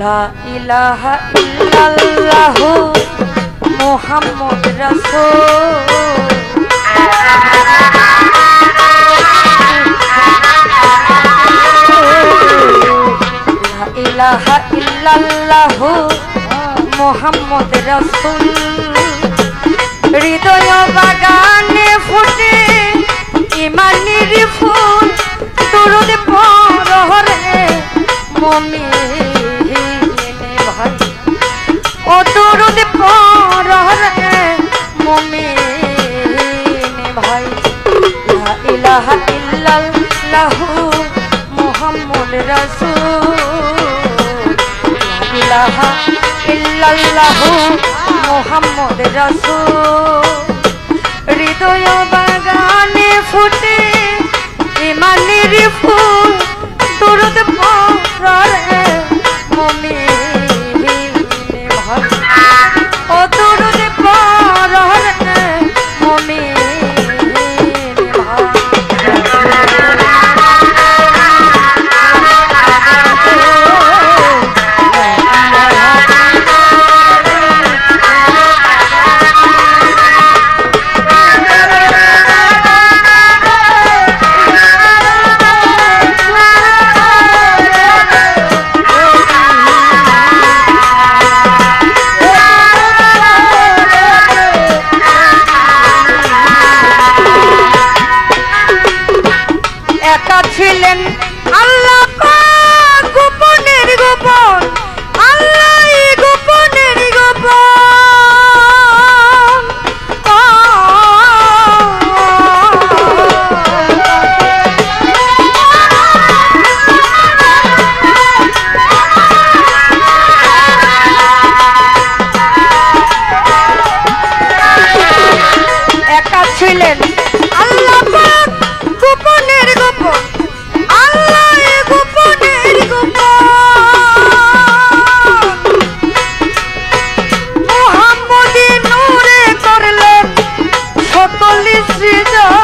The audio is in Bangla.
লা ইলাহা ইল্লাল্লাহু মুহাম্মদ রাসূল লা ইলাহা ইল্লাল্লাহু মুহাম্মদ রাসূল হৃদয় বাগানে ফুটে ইমানির ফুল তুরুদ পরহরে মমিনে ইলাহা ইল্লাল্লাহু মুহাম্মদ রাসূল। হৃদয় বাগানে ফুটে ইমানের ফুল তুরত পরে একা আল্লাহ গোপনের গোপন আল্লাহ গোপনের গোপন। মুহাম্মদি নূরে করলেন সকল সৃজন